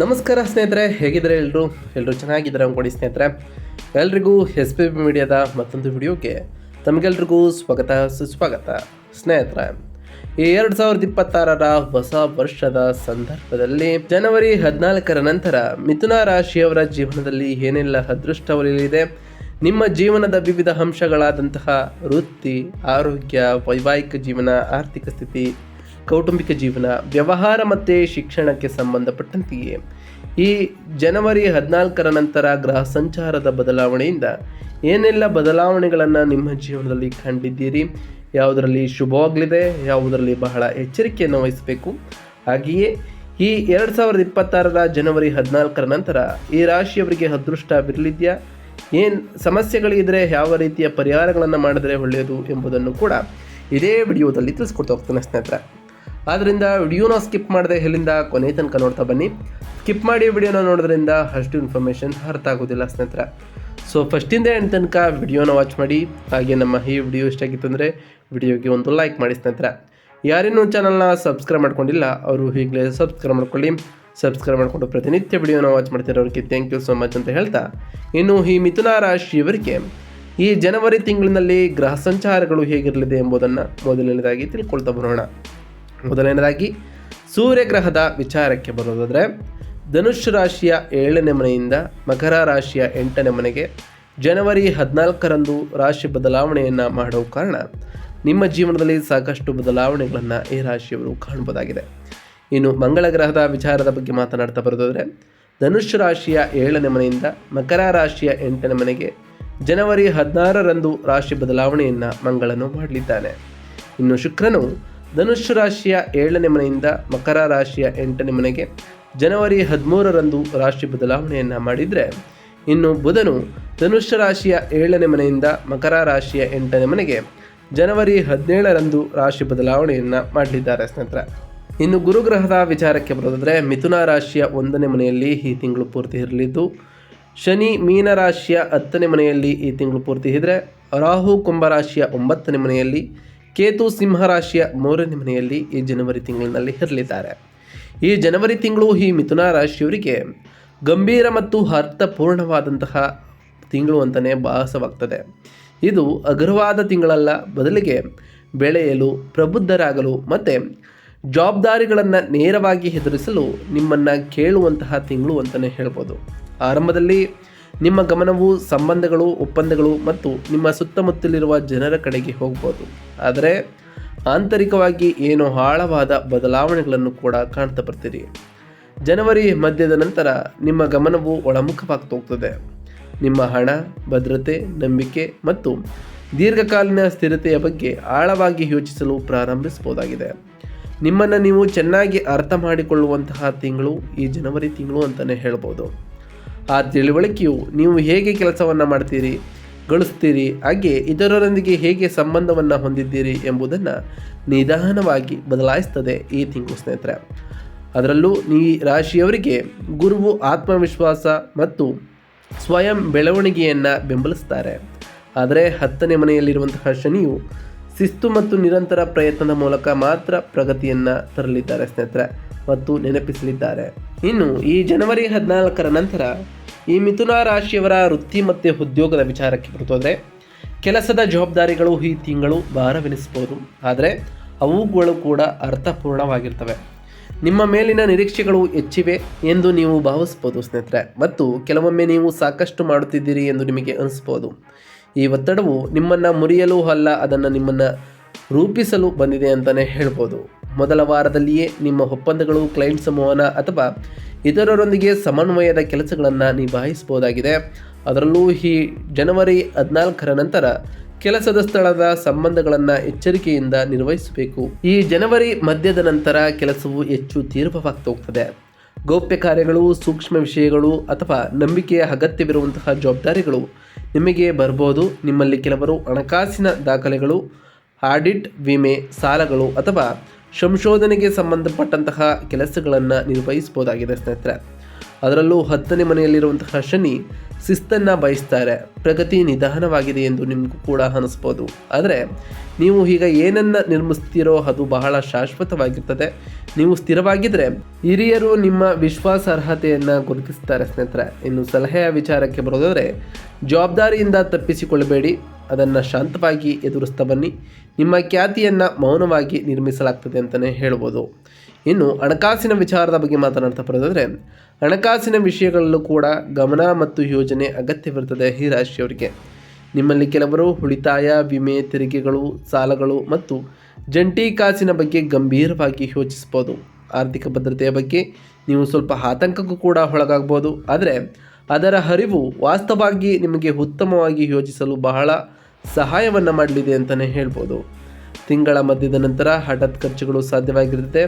ನಮಸ್ಕಾರ ಸ್ನೇಹಿತರೆ, ಹೇಗಿದ್ದಾರೆ ಎಲ್ಲರೂ ಎಲ್ಲರೂ ಚೆನ್ನಾಗಿದ್ದಾರೆ ಅಂದ್ಕೊಡಿ ಸ್ನೇಹಿತರೆ. ಎಲ್ರಿಗೂ ಎಸ್ ಪಿ ಬಿ ಮೀಡಿಯಾದ ಮತ್ತೊಂದು ವಿಡಿಯೋಗೆ ತಮಗೆಲ್ರಿಗೂ ಸ್ವಾಗತ, ಸುಸ್ವಾಗತ. ಸ್ನೇಹಿತರೆ, ಈ ಎರಡು ಸಾವಿರದ ಇಪ್ಪತ್ತಾರರ ಹೊಸ ವರ್ಷದ ಸಂದರ್ಭದಲ್ಲಿ ಜನವರಿ ಹದಿನಾಲ್ಕರ ನಂತರ ಮಿಥುನ ರಾಶಿಯವರ ಜೀವನದಲ್ಲಿ ಏನೆಲ್ಲ ಅದೃಷ್ಟ ಒಲಿಯಲಿದೆ, ನಿಮ್ಮ ಜೀವನದ ವಿವಿಧ ಅಂಶಗಳಾದಂತಹ ವೃತ್ತಿ, ಆರೋಗ್ಯ, ವೈವಾಹಿಕ ಜೀವನ, ಆರ್ಥಿಕ ಸ್ಥಿತಿ ಕೌಟುಂಬಿಕ ಜೀವನ, ವ್ಯವಹಾರ ಮತ್ತು ಶಿಕ್ಷಣಕ್ಕೆ ಸಂಬಂಧಪಟ್ಟಂತೆಯೇ. ಈ ಜನವರಿ ಹದಿನಾಲ್ಕರ ನಂತರ ಗ್ರಹ ಸಂಚಾರದ ಬದಲಾವಣೆಯಿಂದ ಏನೆಲ್ಲ ಬದಲಾವಣೆಗಳನ್ನು ನಿಮ್ಮ ಜೀವನದಲ್ಲಿ ಕಂಡಿದ್ದೀರಿ, ಯಾವುದರಲ್ಲಿ ಶುಭವಾಗಲಿದೆ, ಯಾವುದರಲ್ಲಿ ಬಹಳ ಎಚ್ಚರಿಕೆಯನ್ನು ವಹಿಸಬೇಕು. ಹಾಗೆಯೇ ಈ ಎರಡು ಸಾವಿರದ ಇಪ್ಪತ್ತಾರರ ಜನವರಿ ಹದಿನಾಲ್ಕರ ನಂತರ ಈ ರಾಶಿಯವರಿಗೆ ಅದೃಷ್ಟ ಬಿರಲಿದೆಯಾ? ಏನು ಸಮಸ್ಯೆಗಳಿದ್ದರೆ ಯಾವ ರೀತಿಯ ಪರಿಹಾರಗಳನ್ನು ಮಾಡಿದರೆ ಒಳ್ಳೆಯದು ಎಂಬುದನ್ನು ಕೂಡ ಇದೇ ವಿಡಿಯೋದಲ್ಲಿ ತಿಳಿಸ್ಕೊಡ್ತಾ ಹೋಗ್ತೇನೆ ಸ್ನೇಹಿತರೆ. ಆದ್ದರಿಂದ ವಿಡಿಯೋನ ಸ್ಕಿಪ್ ಮಾಡದೆ ಎಲ್ಲಿಂದ ಕೊನೆ ತನಕ ನೋಡ್ತಾ ಬನ್ನಿ. ಸ್ಕಿಪ್ ಮಾಡಿ ವಿಡಿಯೋನ ನೋಡೋದ್ರಿಂದ ಅಷ್ಟು ಇನ್ಫಾರ್ಮೇಷನ್ ಅರ್ಥ ಆಗೋದಿಲ್ಲ ಸ್ನೇಹಿತರೆ. ಸೊ ಫಸ್ಟಿಂದ ಎಂಡ್ ತನಕ ವಿಡಿಯೋನ ವಾಚ್ ಮಾಡಿ. ಹಾಗೆ ನಮ್ಮ ಈ ವಿಡಿಯೋ ಇಷ್ಟ ಆಗಿತ್ತು ಅಂದರೆ ವಿಡಿಯೋಗೆ ಒಂದು ಲೈಕ್ ಮಾಡಿ ಸ್ನೇಹಿತರೆ. ಯಾರೇನೂ ಚಾನಲ್ನ ಸಬ್ಸ್ಕ್ರೈಬ್ ಮಾಡ್ಕೊಂಡಿಲ್ಲ, ಅವರು ಈಗಲೇ ಸಬ್ಸ್ಕ್ರೈಬ್ ಮಾಡ್ಕೊಳ್ಳಿ. ಸಬ್ಸ್ಕ್ರೈಬ್ ಮಾಡಿಕೊಂಡು ಪ್ರತಿನಿತ್ಯ ವಿಡಿಯೋನ ವಾಚ್ ಮಾಡ್ತಿರೋರಿಗೆ ಥ್ಯಾಂಕ್ ಯು ಸೊ ಮಚ್ ಅಂತ ಹೇಳ್ತಾ. ಇನ್ನು ಈ ಮಿಥುನ ರಾಶಿಯವರಿಗೆ ಈ ಜನವರಿ ತಿಂಗಳಿನಲ್ಲಿ ಗ್ರಹ ಸಂಚಾರಗಳು ಹೇಗಿರಲಿದೆ ಎಂಬುದನ್ನು ಮೊದಲನೇದಾಗಿ ತಿಳ್ಕೊಳ್ತಾ ಬರೋಣ. ಮೊದಲನೇದಾಗಿ ಸೂರ್ಯಗ್ರಹದ ವಿಚಾರಕ್ಕೆ ಬರೋದಾದರೆ, ಧನುಷ್ ರಾಶಿಯ ಏಳನೇ ಮನೆಯಿಂದ ಮಕರ ರಾಶಿಯ ಎಂಟನೇ ಮನೆಗೆ ಜನವರಿ ಹದಿನಾಲ್ಕರಂದು ರಾಶಿ ಬದಲಾವಣೆಯನ್ನು ಮಾಡುವ ಕಾರಣ, ನಿಮ್ಮ ಜೀವನದಲ್ಲಿ ಸಾಕಷ್ಟು ಬದಲಾವಣೆಗಳನ್ನು ಈ ರಾಶಿಯವರು ಕಾಣಬಹುದಾಗಿದೆ ಇನ್ನು ಮಂಗಳ ಗ್ರಹದ ವಿಚಾರದ ಬಗ್ಗೆ ಮಾತನಾಡ್ತಾ ಬರೋದಾದರೆ, ಧನುಷ್ ರಾಶಿಯ ಏಳನೇ ಮನೆಯಿಂದ ಮಕರ ರಾಶಿಯ ಎಂಟನೇ ಮನೆಗೆ ಜನವರಿ ಹದಿನಾರರಂದು ರಾಶಿ ಬದಲಾವಣೆಯನ್ನು ಮಂಗಳನು ಮಾಡಲಿದ್ದಾನೆ. ಇನ್ನು ಶುಕ್ರನು ಧನುಷ್ ರಾಶಿಯ ಏಳನೇ ಮನೆಯಿಂದ ಮಕರ ರಾಶಿಯ ಎಂಟನೇ ಮನೆಗೆ ಜನವರಿ ಹದಿಮೂರರಂದು ರಾಶಿ ಬದಲಾವಣೆಯನ್ನು ಮಾಡಿದರೆ, ಇನ್ನು ಬುಧನು ಧನುಷ್ಯ ರಾಶಿಯ ಏಳನೇ ಮನೆಯಿಂದ ಮಕರ ರಾಶಿಯ ಎಂಟನೇ ಮನೆಗೆ ಜನವರಿ ಹದಿನೇಳರಂದು ರಾಶಿ ಬದಲಾವಣೆಯನ್ನು ಮಾಡಲಿದ್ದಾರೆ ಸ್ನೇಹಿತರೆ. ಇನ್ನು ಗುರುಗ್ರಹದ ವಿಚಾರಕ್ಕೆ ಬರೋದಾದರೆ, ಮಿಥುನ ರಾಶಿಯ ಒಂದನೇ ಮನೆಯಲ್ಲಿ ಈ ತಿಂಗಳು ಪೂರ್ತಿ ಇರಲಿದ್ದು, ಶನಿ ಮೀನ ರಾಶಿಯ ಹತ್ತನೇ ಮನೆಯಲ್ಲಿ ಈ ತಿಂಗಳು ಪೂರ್ತಿ ಇದ್ದರೆ ರಾಹು ಕುಂಭರಾಶಿಯ ಒಂಬತ್ತನೇ ಮನೆಯಲ್ಲಿ ಕೇತು ಸಿಂಹ ರಾಶಿಯ ಮೂರನೇ ಮನೆಯಲ್ಲಿ ಈ ಜನವರಿ ತಿಂಗಳಿನಲ್ಲಿ ಇರಲಿದ್ದಾರೆ ಈ ಜನವರಿ ತಿಂಗಳು ಈ ಮಿಥುನ ರಾಶಿಯವರಿಗೆ ಗಂಭೀರ ಮತ್ತು ಅರ್ಥಪೂರ್ಣವಾದಂತಹ ತಿಂಗಳು ಅಂತಲೇ ಭಾಸವಾಗ್ತದೆ. ಇದು ಅಗ್ರವಾದ ತಿಂಗಳಲ್ಲ, ಬದಲಿಗೆ ಬೆಳೆಯಲು, ಪ್ರಬುದ್ಧರಾಗಲು ಮತ್ತು ಜವಾಬ್ದಾರಿಗಳನ್ನು ನೇರವಾಗಿ ಎದುರಿಸಲು ನಿಮ್ಮನ್ನು ಕೇಳುವಂತಹ ತಿಂಗಳು ಅಂತಲೇ ಹೇಳ್ಬೋದು. ಆರಂಭದಲ್ಲಿ ನಿಮ್ಮ ಗಮನವು ಸಂಬಂಧಗಳು, ಒಪ್ಪಂದಗಳು ಮತ್ತು ನಿಮ್ಮ ಸುತ್ತಮುತ್ತಲಿರುವ ಜನರ ಕಡೆಗೆ ಹೋಗ್ಬೋದು. ಆದರೆ ಆಂತರಿಕವಾಗಿ ಏನೋ ಆಳವಾದ ಬದಲಾವಣೆಗಳನ್ನು ಕೂಡ ಕಾಣ್ತಾ ಬರ್ತೀರಿ. ಜನವರಿ ಮಧ್ಯದ ನಂತರ ನಿಮ್ಮ ಗಮನವು ಒಳಮುಖವಾಗ್ತಾ ಹೋಗ್ತದೆ. ನಿಮ್ಮ ಹಣ, ಭದ್ರತೆ, ನಂಬಿಕೆ ಮತ್ತು ದೀರ್ಘಕಾಲೀನ ಸ್ಥಿರತೆಯ ಬಗ್ಗೆ ಆಳವಾಗಿ ಯೋಚಿಸಲು ಪ್ರಾರಂಭಿಸಬಹುದಾಗಿದೆ. ನಿಮ್ಮನ್ನು ನೀವು ಚೆನ್ನಾಗಿ ಅರ್ಥ ಮಾಡಿಕೊಳ್ಳುವಂತಹ ತಿಂಗಳು ಈ ಜನವರಿ ತಿಂಗಳು ಅಂತಲೇ ಹೇಳ್ಬೋದು. ಆ ತಿಳುವಳಿಕೆಯು ನೀವು ಹೇಗೆ ಕೆಲಸವನ್ನು ಮಾಡ್ತೀರಿ, ಗಳಿಸ್ತೀರಿ, ಹಾಗೆ ಇತರರೊಂದಿಗೆ ಹೇಗೆ ಸಂಬಂಧವನ್ನು ಹೊಂದಿದ್ದೀರಿ ಎಂಬುದನ್ನು ನಿಧಾನವಾಗಿ ಬದಲಾಯಿಸ್ತದೆ ಈ ತಿಂಗಳು ಸ್ನೇಹಿತರೆ. ಅದರಲ್ಲೂ ಈ ರಾಶಿಯವರಿಗೆ ಗುರುವು ಆತ್ಮವಿಶ್ವಾಸ ಮತ್ತು ಸ್ವಯಂ ಬೆಳವಣಿಗೆಯನ್ನು ಬೆಂಬಲಿಸ್ತಾರೆ. ಆದರೆ ಹತ್ತನೇ ಮನೆಯಲ್ಲಿರುವಂತಹ ಶನಿಯು ಶಿಸ್ತು ಮತ್ತು ನಿರಂತರ ಪ್ರಯತ್ನದ ಮೂಲಕ ಮಾತ್ರ ಪ್ರಗತಿಯನ್ನು ತರಲಿದ್ದಾರೆ ಸ್ನೇಹಿತರೆ, ಮತ್ತು ನೆನಪಿಸಲಿದ್ದಾರೆ. ಇನ್ನು ಈ ಜನವರಿ ಹದಿನಾಲ್ಕರ ನಂತರ ಈ ಮಿಥುನ ರಾಶಿಯವರ ವೃತ್ತಿ ಮತ್ತು ಉದ್ಯೋಗದ ವಿಚಾರಕ್ಕೆ ಬರ್ತೋದ್ರೆ ಕೆಲಸದ ಜವಾಬ್ದಾರಿಗಳು ಈ ತಿಂಗಳು ಭಾರವೆನಿಸ್ಬೋದು. ಆದರೆ, ಅವುಗಳು ಕೂಡ ಅರ್ಥಪೂರ್ಣವಾಗಿರ್ತವೆ. ನಿಮ್ಮ ಮೇಲಿನ ನಿರೀಕ್ಷೆಗಳು ಹೆಚ್ಚಿವೆ ಎಂದು ನೀವು ಭಾವಿಸ್ಬೋದು, ಸ್ನೇಹಿತರೆ. ಮತ್ತು ಕೆಲವೊಮ್ಮೆ ನೀವು ಸಾಕಷ್ಟು ಮಾಡುತ್ತಿದ್ದೀರಿ ಎಂದು ನಿಮಗೆ ಅನಿಸ್ಬೋದು. ಈ ಒತ್ತಡವು ನಿಮ್ಮನ್ನು ಮುರಿಯಲು ಅಲ್ಲ, ಅದನ್ನು ನಿಮ್ಮನ್ನು ರೂಪಿಸಲು ಬಂದಿದೆ ಅಂತಲೇ ಹೇಳ್ಬೋದು. ಮೊದಲ ವಾರದಲ್ಲಿಯೇ ನಿಮ್ಮ ಒಪ್ಪಂದಗಳು ಕ್ಲೈಂಟ್ ಸಂವಹನ ಅಥವಾ ಇತರರೊಂದಿಗೆ ಸಮನ್ವಯದ ಕೆಲಸಗಳನ್ನು ನಿಭಾಯಿಸಬಹುದಾಗಿದೆ. ಅದರಲ್ಲೂ ಈ ಜನವರಿ ಹದಿನಾಲ್ಕರ ನಂತರ ಕೆಲಸದ ಸ್ಥಳದ ಸಂಬಂಧಗಳನ್ನು ಎಚ್ಚರಿಕೆಯಿಂದ ನಿರ್ವಹಿಸಬೇಕು. ಈ ಜನವರಿ ಮಧ್ಯದ ನಂತರ ಕೆಲಸವು ಹೆಚ್ಚು ತೀವ್ರವಾಗ್ತಾ ಹೋಗ್ತದೆ ಗೌಪ್ಯ ಕಾರ್ಯಗಳು, ಸೂಕ್ಷ್ಮ ವಿಷಯಗಳು ಅಥವಾ ನಂಬಿಕೆಯ ಅಗತ್ಯವಿರುವಂತಹ ಜವಾಬ್ದಾರಿಗಳು ನಿಮಗೆ ಬರ್ಬೋದು. ನಿಮ್ಮಲ್ಲಿ ಕೆಲವರು ಹಣಕಾಸಿನ ದಾಖಲೆಗಳು, ಆಡಿಟ್, ವಿಮೆ, ಸಾಲಗಳು ಅಥವಾ ಸಂಶೋಧನೆಗೆ ಸಂಬಂಧಪಟ್ಟಂತಹ ಕೆಲಸಗಳನ್ನು ನಿರ್ವಹಿಸಬಹುದಾಗಿದೆ ಸ್ನೇಹಿತರೆ. ಅದರಲ್ಲೂ ಹತ್ತನೇ ಮನೆಯಲ್ಲಿರುವಂತಹ ಶನಿ ಶಿಸ್ತನ್ನು ಬಯಸ್ತಾರೆ. ಪ್ರಗತಿ ನಿಧಾನವಾಗಿದೆ ಎಂದು ನಿಮಗೂ ಕೂಡ ಅನಿಸ್ಬೋದು. ಆದರೆ ನೀವು ಈಗ ಏನನ್ನ ನಿರ್ಮಿಸ್ತೀರೋ ಅದು ಬಹಳ ಶಾಶ್ವತವಾಗಿರ್ತದೆ. ನೀವು ಸ್ಥಿರವಾಗಿದ್ದರೆ ಹಿರಿಯರು ನಿಮ್ಮ ವಿಶ್ವಾಸಾರ್ಹತೆಯನ್ನು ಗುರುತಿಸ್ತಾರೆ ಸ್ನೇಹಿತರೆ. ಇನ್ನು ಸಲಹೆಯ ವಿಚಾರಕ್ಕೆ ಬರೋದಾದರೆ, ಜವಾಬ್ದಾರಿಯಿಂದ ತಪ್ಪಿಸಿಕೊಳ್ಳಬೇಡಿ. ಅದನ್ನು ಶಾಂತವಾಗಿ ಎದುರಿಸ್ತಾ ಬನ್ನಿ. ನಿಮ್ಮ ಖ್ಯಾತಿಯನ್ನು ಮೌನವಾಗಿ ನಿರ್ಮಿಸಲಾಗ್ತದೆ ಅಂತಲೇ ಹೇಳ್ಬೋದು. ಇನ್ನು ಹಣಕಾಸಿನ ವಿಚಾರದ ಬಗ್ಗೆ ಮಾತನಾಡ್ತಾ ಬರೋದಾದರೆ, ಹಣಕಾಸಿನ ವಿಷಯಗಳಲ್ಲೂ ಕೂಡ ಗಮನ ಮತ್ತು ಯೋಜನೆ ಅಗತ್ಯವಿರುತ್ತದೆ ಈ ರಾಶಿಯವರಿಗೆ. ನಿಮ್ಮಲ್ಲಿ ಕೆಲವರು ಉಳಿತಾಯ, ವಿಮೆ, ತೆರಿಗೆಗಳು, ಸಾಲಗಳು ಮತ್ತು ಜಂಟಿ ಕಾಸಿನ ಬಗ್ಗೆ ಗಂಭೀರವಾಗಿ ಯೋಚಿಸ್ಬೋದು. ಆರ್ಥಿಕ ಭದ್ರತೆಯ ಬಗ್ಗೆ ನೀವು ಸ್ವಲ್ಪ ಆತಂಕಕ್ಕೂ ಕೂಡ ಒಳಗಾಗ್ಬೋದು. ಆದರೆ ಅದರ ಹರಿವು ವಾಸ್ತವವಾಗಿ ನಿಮಗೆ ಉತ್ತಮವಾಗಿ ಯೋಚಿಸಲು ಬಹಳ ಸಹಾಯವನ್ನು ಮಾಡಲಿದೆ ಅಂತಲೇ ಹೇಳ್ಬೋದು. ತಿಂಗಳ ಮಧ್ಯದ ನಂತರ ಹಠಾತ್ ಖರ್ಚುಗಳು ಸಾಧ್ಯವಾಗಿರುತ್ತೆ.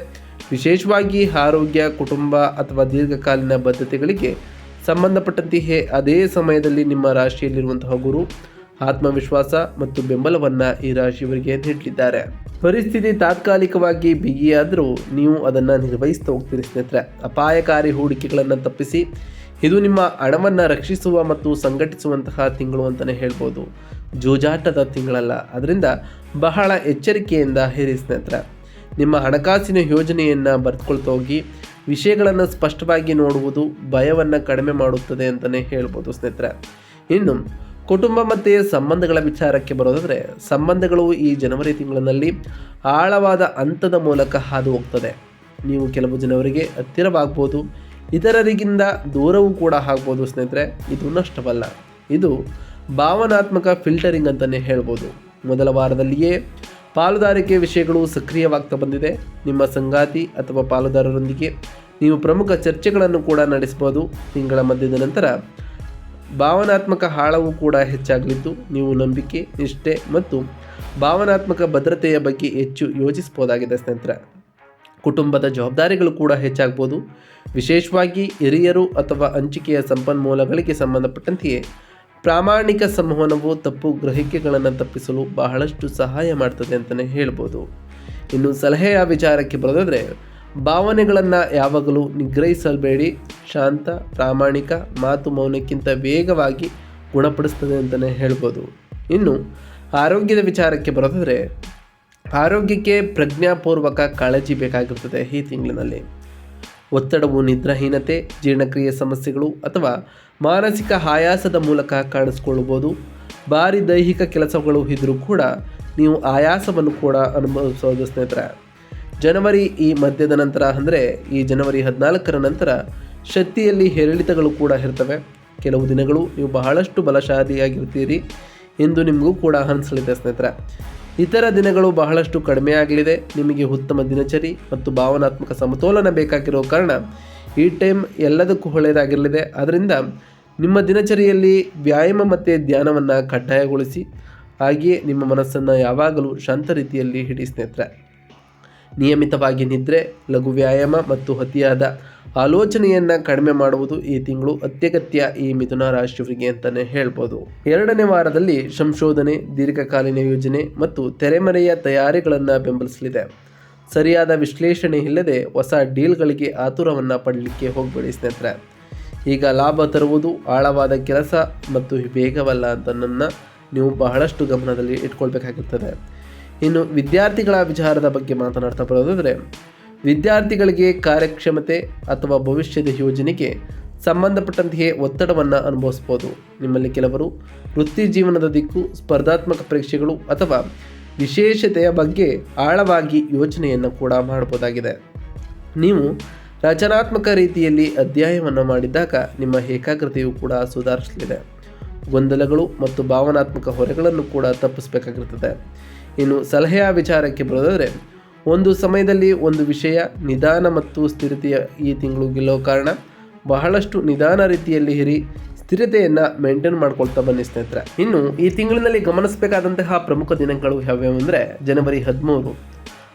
ವಿಶೇಷವಾಗಿ ಆರೋಗ್ಯ, ಕುಟುಂಬ ಅಥವಾ ದೀರ್ಘಕಾಲೀನ ಬದ್ಧತೆಗಳಿಗೆ ಸಂಬಂಧಪಟ್ಟಂತೆಯೇ ಅದೇ ಸಮಯದಲ್ಲಿ ನಿಮ್ಮ ರಾಶಿಯಲ್ಲಿರುವಂತಹ ಗುರು ಆತ್ಮವಿಶ್ವಾಸ ಮತ್ತು ಬೆಂಬಲವನ್ನು ಈ ರಾಶಿಯವರಿಗೆ ನೀಡಲಿದ್ದಾರೆ. ಪರಿಸ್ಥಿತಿ ತಾತ್ಕಾಲಿಕವಾಗಿ ಬಿಗಿಯಾದರೂ ನೀವು ಅದನ್ನು ನಿರ್ವಹಿಸ್ತಾ ಹೋಗ್ತೀರಿ ಸ್ನೇಹಿತರೆ. ಅಪಾಯಕಾರಿ ಹೂಡಿಕೆಗಳನ್ನು ತಪ್ಪಿಸಿ, ಇದು ನಿಮ್ಮ ಹಣವನ್ನು ರಕ್ಷಿಸುವ ಮತ್ತು ಸಂಘಟಿಸುವಂತಹ ತಿಂಗಳು ಅಂತಲೇ ಹೇಳ್ಬೋದು. ಜೂಜಾಟದ ತಿಂಗಳಲ್ಲ. ಅದರಿಂದ ಬಹಳ ಎಚ್ಚರಿಕೆಯಿಂದ ಹೇರಿ ಸ್ನೇಹಿತರೆ, ನಿಮ್ಮ ಹಣಕಾಸಿನ ಯೋಜನೆಯನ್ನು ಬರೆದುಕೊಳ್ತಾ ಹೋಗಿ, ವಿಷಯಗಳನ್ನು ಸ್ಪಷ್ಟವಾಗಿ ನೋಡುವುದು ಭಯವನ್ನು ಕಡಿಮೆ ಮಾಡುತ್ತದೆ ಅಂತಲೇ ಹೇಳ್ಬೋದು ಸ್ನೇಹಿತರೆ. ಇನ್ನು, ಕುಟುಂಬ ಮತ್ತು ಸಂಬಂಧಗಳ ವಿಚಾರಕ್ಕೆ ಬರೋದಾದರೆ, ಸಂಬಂಧಗಳು ಈ ಜನವರಿ ತಿಂಗಳಿನಲ್ಲಿ ಆಳವಾದ ಹಂತದ ಮೂಲಕ ಹಾದು ಹೋಗ್ತದೆ. ನೀವು ಕೆಲವು ಜನವರಿಗೆ ಹತ್ತಿರವಾಗ್ಬೋದು ಇತರರಿಗಿಂತ ದೂರವೂ ಕೂಡ ಆಗ್ಬೋದು ಸ್ನೇಹಿತರೆ. ಇದು ನಷ್ಟವಲ್ಲ. ಇದು ಭಾವನಾತ್ಮಕ ಫಿಲ್ಟರಿಂಗ್ ಅಂತಲೇ ಹೇಳ್ಬೋದು. ಮೊದಲ ವಾರದಲ್ಲಿಯೇ ಪಾಲುದಾರಿಕೆ ವಿಷಯಗಳು ಸಕ್ರಿಯವಾಗ್ತಾ ಬಂದಿದೆ. ನಿಮ್ಮ ಸಂಗಾತಿ ಅಥವಾ ಪಾಲುದಾರರೊಂದಿಗೆ ನೀವು ಪ್ರಮುಖ ಚರ್ಚೆಗಳನ್ನು ಕೂಡ ನಡೆಸ್ಬೋದು ತಿಂಗಳ ಮಧ್ಯದ ನಂತರ ಭಾವನಾತ್ಮಕ ಹಾಳವು ಕೂಡ ಹೆಚ್ಚಾಗಲಿದ್ದು, ನೀವು ನಂಬಿಕೆ, ನಿಷ್ಠೆ ಮತ್ತು ಭಾವನಾತ್ಮಕ ಭದ್ರತೆಯ ಬಗ್ಗೆ ಹೆಚ್ಚು ಯೋಚಿಸ್ಬೋದಾಗಿದೆ ಸ್ನೇಹಿತರೆ. ಕುಟುಂಬದ ಜವಾಬ್ದಾರಿಗಳು ಕೂಡ ಹೆಚ್ಚಾಗ್ಬೋದು ವಿಶೇಷವಾಗಿ ಹಿರಿಯರು ಅಥವಾ ಹಂಚಿಕೆಯ ಸಂಪನ್ಮೂಲಗಳಿಗೆ ಸಂಬಂಧಪಟ್ಟಂತೆಯೇ ಪ್ರಾಮಾಣಿಕ ಸಂವಹನವು ತಪ್ಪು ಗ್ರಹಿಕೆಗಳನ್ನು ತಪ್ಪಿಸಲು ಬಹಳಷ್ಟು ಸಹಾಯ ಮಾಡ್ತದೆ ಅಂತಲೇ ಹೇಳ್ಬೋದು. ಇನ್ನು ಸಲಹೆಯ ವಿಚಾರಕ್ಕೆ ಬರೋದಾದರೆ, ಭಾವನೆಗಳನ್ನು ಯಾವಾಗಲೂ ನಿಗ್ರಹಿಸಬೇಡಿ ಶಾಂತ, ಪ್ರಾಮಾಣಿಕ ಮಾತು ಮೌನಕ್ಕಿಂತ ವೇಗವಾಗಿ ಗುಣಪಡಿಸ್ತದೆ ಅಂತಲೇ ಹೇಳ್ಬೋದು. ಇನ್ನು ಆರೋಗ್ಯದ ವಿಚಾರಕ್ಕೆ ಬರೋದಾದರೆ, ಆರೋಗ್ಯಕ್ಕೆ ಪ್ರಜ್ಞಾಪೂರ್ವಕ ಕಾಳಜಿ ಬೇಕಾಗಿರ್ತದೆ ಈ ತಿಂಗಳಿನಲ್ಲಿ. ಒತ್ತಡವು, ನಿದ್ರಾಹೀನತೆ, ಜೀರ್ಣಕ್ರಿಯೆ ಸಮಸ್ಯೆಗಳು ಅಥವಾ ಮಾನಸಿಕ ಆಯಾಸದ ಮೂಲಕ ಕಾಣಿಸ್ಕೊಳ್ಬೋದು ಭಾರಿ ದೈಹಿಕ ಕೆಲಸಗಳು ಇದ್ದರೂ ಕೂಡ ನೀವು ಆಯಾಸವನ್ನು ಕೂಡ ಅನುಭವಿಸೋದು ಸ್ನೇಹಿತರೆ. ಜನವರಿ ಈ ಮಧ್ಯದ ನಂತರ ಅಂದರೆ ಈ ಜನವರಿ ಹದಿನಾಲ್ಕರ ನಂತರ ಶಕ್ತಿಯಲ್ಲಿ ಏರಿಳಿತಗಳು ಕೂಡ ಇರ್ತವೆ. ಕೆಲವು ದಿನಗಳು ನೀವು ಬಹಳಷ್ಟು ಬಲಶಾಲಿಯಾಗಿರ್ತೀರಿ ಎಂದು ನಿಮಗೂ ಕೂಡ ಅನಿಸಲಿದೆ ಸ್ನೇಹಿತರೆ. ಇತರ ದಿನಗಳು ಬಹಳಷ್ಟು ಕಡಿಮೆ ಆಗಲಿದೆ ನಿಮಗೆ ಉತ್ತಮ ದಿನಚರಿ ಮತ್ತು ಭಾವನಾತ್ಮಕ ಸಮತೋಲನ ಬೇಕಾಗಿರೋ ಕಾರಣ ಈ ಟೈಮ್ ಎಲ್ಲದಕ್ಕೂ ಒಳ್ಳೆಯದಾಗಿರಲಿದೆ. ಅದರಿಂದ ನಿಮ್ಮ ದಿನಚರಿಯಲ್ಲಿ ವ್ಯಾಯಾಮ ಮತ್ತು ಧ್ಯಾನವನ್ನು ಕಡ್ಡಾಯಗೊಳಿಸಿ, ಹಾಗೆಯೇ ನಿಮ್ಮ ಮನಸ್ಸನ್ನು ಯಾವಾಗಲೂ ಶಾಂತ ರೀತಿಯಲ್ಲಿ ಹಿಡಿ ಸ್ನೇಹಿತರೆ. ನಿಯಮಿತವಾಗಿ ನಿದ್ರೆ, ಲಘು ವ್ಯಾಯಾಮ ಮತ್ತು ಅತಿಯಾದ ಆಲೋಚನೆಯನ್ನು ಕಡಿಮೆ ಮಾಡುವುದು ಈ ತಿಂಗಳು ಅತ್ಯಗತ್ಯ ಈ ಮಿಥುನ ರಾಶಿಯವರಿಗೆ ಅಂತಲೇ ಹೇಳ್ಬೋದು. ಎರಡನೇ ವಾರದಲ್ಲಿ ಸಂಶೋಧನೆ, ದೀರ್ಘಕಾಲೀನ ಯೋಜನೆ ಮತ್ತು ತೆರೆಮರೆಯ ತಯಾರಿಗಳನ್ನು ಬೆಂಬಲಿಸಲಿದೆ. ಸರಿಯಾದ ವಿಶ್ಲೇಷಣೆ ಇಲ್ಲದೆ ಹೊಸ ಡೀಲ್ಗಳಿಗೆ ಆತುರವನ್ನು ಪಡಲಿಕ್ಕೆ ಹೋಗಬೇಡಿ ಸ್ನೇಹಿತರೆ. ಈಗ ಲಾಭ ತರುವುದು ಆಳವಾದ ಕೆಲಸ ಮತ್ತು ವೇಗವಲ್ಲ ಅಂತ ನೀವು ಬಹಳಷ್ಟು ಗಮನದಲ್ಲಿ ಇಟ್ಕೊಳ್ಬೇಕಾಗಿರ್ತದೆ. ಇನ್ನು ವಿದ್ಯಾರ್ಥಿಗಳ ವಿಚಾರದ ಬಗ್ಗೆ ಮಾತನಾಡ್ತಾ ಬರೋದಾದರೆ, ವಿದ್ಯಾರ್ಥಿಗಳಿಗೆ ಕಾರ್ಯಕ್ಷಮತೆ ಅಥವಾ ಭವಿಷ್ಯದ ಯೋಜನೆಗೆ ಸಂಬಂಧಪಟ್ಟಂತೆಯೇ ಒತ್ತಡವನ್ನು ಅನುಭವಿಸ್ಬೋದು. ನಿಮ್ಮಲ್ಲಿ ಕೆಲವರು ವೃತ್ತಿ ಜೀವನದ ದಿಕ್ಕು, ಸ್ಪರ್ಧಾತ್ಮಕ ಪರೀಕ್ಷೆಗಳು ಅಥವಾ ವಿಶೇಷತೆಯ ಬಗ್ಗೆ ಆಳವಾಗಿ ಯೋಚನೆಯನ್ನು ಕೂಡ ಮಾಡಬಹುದಾಗಿದೆ ನೀವು ರಚನಾತ್ಮಕ ರೀತಿಯಲ್ಲಿ ಅಧ್ಯಾಯವನ್ನು ಮಾಡಿದಾಗ ನಿಮ್ಮ ಏಕಾಗ್ರತೆಯು ಕೂಡ ಸುಧಾರಿಸಲಿದೆ. ಗೊಂದಲಗಳು ಮತ್ತು ಭಾವನಾತ್ಮಕ ಹೊರೆಗಳನ್ನು ಕೂಡ ತಪ್ಪಿಸಬೇಕಾಗಿರ್ತದೆ ಇನ್ನು ಸಲಹೆಯ ವಿಚಾರಕ್ಕೆ ಬರೋದಾದರೆ, ಒಂದು ಸಮಯದಲ್ಲಿ ಒಂದು ವಿಷಯ ನಿಧಾನ ಮತ್ತು ಸ್ಥಿರತೆಯ ಈ ತಿಂಗಳು ಗೆಲ್ಲೋ ಕಾರಣ ಬಹಳಷ್ಟು ನಿಧಾನ ರೀತಿಯಲ್ಲಿ ಹಿರಿ ಸ್ಥಿರತೆಯನ್ನು ಮೇಂಟೈನ್ ಮಾಡ್ಕೊಳ್ತಾ ಬನ್ನಿ ಸ್ನೇಹಿತರೆ. ಇನ್ನು ಈ ತಿಂಗಳಿನಲ್ಲಿ ಗಮನಿಸಬೇಕಾದಂತಹ ಪ್ರಮುಖ ದಿನಗಳು ಯಾವ್ಯಾವು ಅಂದರೆ ಜನವರಿ ಹದಿಮೂರು.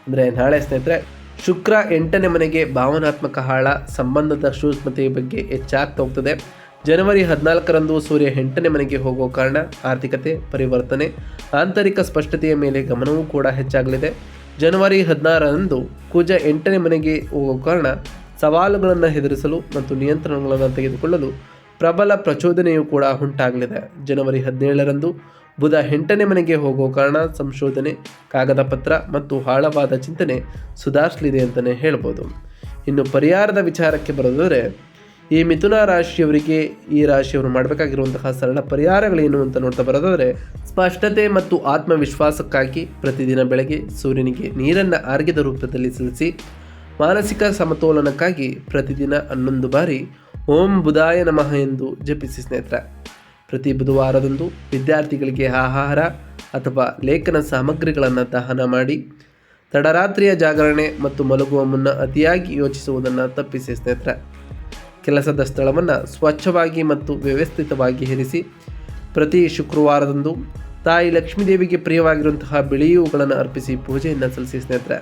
ಅಂದರೆ ನಾಳೆ ಸ್ನೇಹಿತರೆ ಶುಕ್ರ ಎಂಟನೇ ಮನೆಗೆ ಭಾವನಾತ್ಮಕ ಹಾಳ, ಸಂಬಂಧದ ಸೂಕ್ಷ್ಮತೆಯ ಬಗ್ಗೆ ಹೆಚ್ಚಾಗ್ತಾ ಹೋಗ್ತದೆ. ಜನವರಿ ಹದಿನಾಲ್ಕರಂದು ಸೂರ್ಯ ಎಂಟನೇ ಮನೆಗೆ ಹೋಗೋ ಕಾರಣ ಆರ್ಥಿಕತೆ ಪರಿವರ್ತನೆ, ಆಂತರಿಕ ಸ್ಪಷ್ಟತೆಯ ಮೇಲೆ ಗಮನವೂ ಕೂಡ ಹೆಚ್ಚಾಗಲಿದೆ. ಜನವರಿ ಹದಿನಾರರಂದು ಕುಜ ಎಂಟನೇ ಮನೆಗೆ ಹೋಗೋ ಕಾರಣ ಸವಾಲುಗಳನ್ನು ಎದುರಿಸಲು ಮತ್ತು ನಿಯಂತ್ರಣಗಳನ್ನು ತೆಗೆದುಕೊಳ್ಳಲು ಪ್ರಬಲ ಪ್ರಚೋದನೆಯೂ ಕೂಡ ಉಂಟಾಗಲಿದೆ. ಜನವರಿ ಹದಿನೇಳರಂದು ಬುಧ ಎಂಟನೇ ಮನೆಗೆ ಹೋಗೋ ಕಾರಣ ಸಂಶೋಧನೆ, ಕಾಗದ ಪತ್ರ ಮತ್ತು ಆಳವಾದ ಚಿಂತನೆ ಸುಧಾರಿಸಲಿದೆ ಅಂತಲೇ ಹೇಳ್ಬೋದು. ಇನ್ನು ಪರಿಹಾರದ ವಿಚಾರಕ್ಕೆ ಬರೋದಾದರೆ, ಈ ಮಿಥುನ ರಾಶಿಯವರಿಗೆ ಈ ರಾಶಿಯವರು ಮಾಡಬೇಕಾಗಿರುವಂತಹ ಸರಳ ಪರಿಹಾರಗಳೇನು ಅಂತ ನೋಡ್ತಾ ಬರೋದಾದರೆ, ಸ್ಪಷ್ಟತೆ ಮತ್ತು ಆತ್ಮವಿಶ್ವಾಸಕ್ಕಾಗಿ ಪ್ರತಿದಿನ ಬೆಳಗ್ಗೆ ಸೂರ್ಯನಿಗೆ ನೀರನ್ನು ಆರ್ಗ್ಯದ ರೂಪದಲ್ಲಿ ಸಲ್ಲಿಸಿ, ಮಾನಸಿಕ ಸಮತೋಲನಕ್ಕಾಗಿ ಪ್ರತಿದಿನ ಹನ್ನೊಂದು ಬಾರಿ ಓಂ ಬುಧಾಯ ನಮಃ ಎಂದು ಜಪಿಸಿ ಸ್ನೇಹಿತರೆ. ಪ್ರತಿ ಬುಧವಾರದಂದು ವಿದ್ಯಾರ್ಥಿಗಳಿಗೆ ಆಹಾರ ಅಥವಾ ಲೇಖನ ಸಾಮಗ್ರಿಗಳನ್ನು ದಹನ ಮಾಡಿ, ತಡರಾತ್ರಿಯ ಜಾಗರಣೆ ಮತ್ತು ಮಲಗುವ ಮುನ್ನ ಅತಿಯಾಗಿ ಯೋಚಿಸುವುದನ್ನು ತಪ್ಪಿಸಿ ಸ್ನೇಹಿತರೆ. ಕೆಲಸದ ಸ್ಥಳವನ್ನು ಸ್ವಚ್ಛವಾಗಿ ಮತ್ತು ವ್ಯವಸ್ಥಿತವಾಗಿ ಇರಿಸಿ, ಪ್ರತಿ ಶುಕ್ರವಾರದಂದು ತಾಯಿ ಲಕ್ಷ್ಮೀದೇವಿಗೆ ಪ್ರಿಯವಾಗಿರುವಂತಹ ಬಿಳಿಯುಗಳನ್ನು ಅರ್ಪಿಸಿ ಪೂಜೆಯನ್ನು ಸಲ್ಲಿಸಿ ಸ್ನೇಹಿತರೆ.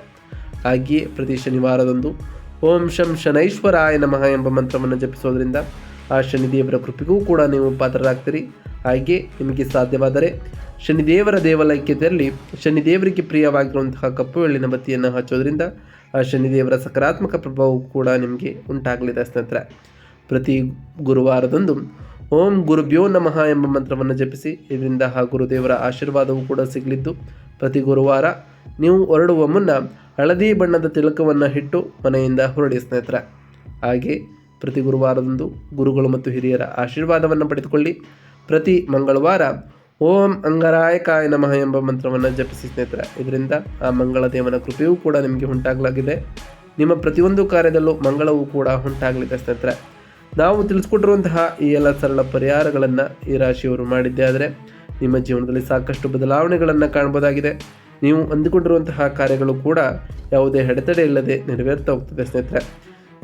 ಹಾಗೆಯೇ ಪ್ರತಿ ಶನಿವಾರದಂದು ಓಂ ಶಂ ಶನೈಶ್ವರಾಯ ನಮಃ ಎಂಬ ಮಂತ್ರವನ್ನು ಜಪಿಸೋದ್ರಿಂದ ಆ ಶನಿದೇವರ ಕೃಪೆಗೂ ಕೂಡ ನೀವು ಪಾತ್ರರಾಗ್ತೀರಿ. ಹಾಗೆ ನಿಮಗೆ ಸಾಧ್ಯವಾದರೆ ಶನಿದೇವರ ದೇವಾಲಯಕ್ಕೆ ತೆರಳಿ ಶನಿದೇವರಿಗೆ ಪ್ರಿಯವಾಗಿರುವಂತಹ ಕಪ್ಪು ಎಳ್ಳಿನ ಬತ್ತಿಯನ್ನು ಹಚ್ಚೋದ್ರಿಂದ ಆ ಶನಿದೇವರ ಸಕಾರಾತ್ಮಕ ಪ್ರಭಾವವು ಕೂಡ ನಿಮಗೆ ಉಂಟಾಗಲಿದೆ ಸ್ನೇಹಿತರೆ. ಪ್ರತಿ ಗುರುವಾರದಂದು ಓಂ ಗುರುಭ್ಯೋ ನಮಃ ಎಂಬ ಮಂತ್ರವನ್ನು ಜಪಿಸಿ ಇದರಿಂದ ಆ ಗುರುದೇವರ ಆಶೀರ್ವಾದವೂ ಕೂಡ ಸಿಗಲಿದ್ದು ಪ್ರತಿ ಗುರುವಾರ ನೀವು ಹೊರಡುವ ಮುನ್ನ ಹಳದಿ ಬಣ್ಣದ ತಿಲಕವನ್ನು ಇಟ್ಟು ಮನೆಯಿಂದ ಹೊರಡಿ ಸ್ನೇಹಿತರೆ. ಹಾಗೆ ಪ್ರತಿ ಗುರುವಾರದಂದು ಗುರುಗಳು ಮತ್ತು ಹಿರಿಯರ ಆಶೀರ್ವಾದವನ್ನು ಪಡೆದುಕೊಳ್ಳಿ. ಪ್ರತಿ ಮಂಗಳವಾರ ಓಂ ಅಂಗರಾಯಕಾಯ ನಮಃ ಎಂಬ ಮಂತ್ರವನ್ನು ಜಪಿಸಿ ಸ್ನೇಹಿತರೆ. ಇದರಿಂದ ಆ ಮಂಗಳ ದೇವನ ಕೃಪೆಯೂ ಕೂಡ ನಿಮಗೆ ಉಂಟಾಗಲಾಗಿದೆ. ನಿಮ್ಮ ಪ್ರತಿಯೊಂದು ಕಾರ್ಯದಲ್ಲೂ ಮಂಗಳವೂ ಕೂಡ ಉಂಟಾಗಲಿದೆ ಸ್ನೇಹಿತರೆ. ನಾವು ತಿಳಿಸ್ಕೊಟ್ಟಿರುವಂತಹ ಈ ಎಲ್ಲ ಸರಳ ಪರಿಹಾರಗಳನ್ನು ಈ ರಾಶಿಯವರು ಮಾಡಿದ್ದೇ ಆದರೆ ನಿಮ್ಮ ಜೀವನದಲ್ಲಿ ಸಾಕಷ್ಟು ಬದಲಾವಣೆಗಳನ್ನು ಕಾಣ್ಬೋದಾಗಿದೆ. ನೀವು ಅಂದುಕೊಂಡಿರುವಂತಹ ಕಾರ್ಯಗಳು ಕೂಡ ಯಾವುದೇ ಅಡೆತಡೆ ಇಲ್ಲದೆ ನೆರವೇರ್ತಾ ಹೋಗ್ತದೆ ಸ್ನೇಹಿತರೆ.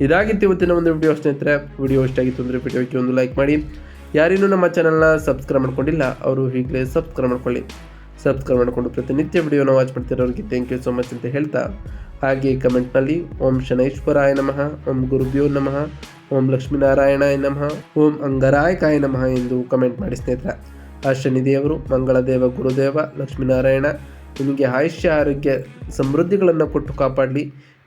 ಇದಾಗಿತ್ತು ಇವತ್ತಿನ ಒಂದು ವಿಡಿಯೋ ಸ್ನೇಹಿತರೆ ವಿಡಿಯೋ ಇಷ್ಟ ಆಗಿತ್ತು ಅಂದರೆ ವಿಡಿಯೋಕ್ಕೆ ಒಂದು ಲೈಕ್ ಮಾಡಿ. ಯಾರಿನ್ನೂ ನಮ್ಮ ಚಾನಲ್ನ ಸಬ್ಸ್ಕ್ರೈಬ್ ಮಾಡ್ಕೊಂಡಿಲ್ಲ, ಅವರು ಈಗಲೇ ಸಬ್ಸ್ಕ್ರೈಬ್ ಮಾಡ್ಕೊಳ್ಳಿ. ಸಬ್ಸ್ಕ್ರೈಬ್ ಮಾಡಿಕೊಂಡು ಪ್ರತಿನಿತ್ಯ ವಿಡಿಯೋನ ವಾಚ್ ಮಾಡ್ತಿರೋರಿಗೆ ಥ್ಯಾಂಕ್ ಯು ಸೋ ಮಚ್ ಅಂತ ಹೇಳ್ತಾ. ಹಾಗೆ ಕಮೆಂಟ್ನಲ್ಲಿ ಓಂ ಶನೈಶ್ವರಾಯ ನಮಃ, ಓಂ ಗುರುಭ್ಯೋ ನಮಃ, ಓಂ ಲಕ್ಷ್ಮೀನಾರಾಯಣಾಯ ನಮಃ, ಓಂ ಅಂಗರಾಯಕಾಯ ನಮಃ ಎಂದು ಕಮೆಂಟ್ ಮಾಡಿ ಸ್ನೇಹಿತರೆ. ಆ ಶನಿದೇವರು ಮಂಗಳದೇವ, ಗುರುದೇವ, ಲಕ್ಷ್ಮೀನಾರಾಯಣ, ನಿಮಗೆ ಆಯುಷ್ಯ, ಆರೋಗ್ಯ ಸಮೃದ್ಧಿಗಳನ್ನು ಕೊಟ್ಟು ಕಾಪಾಡಲಿ.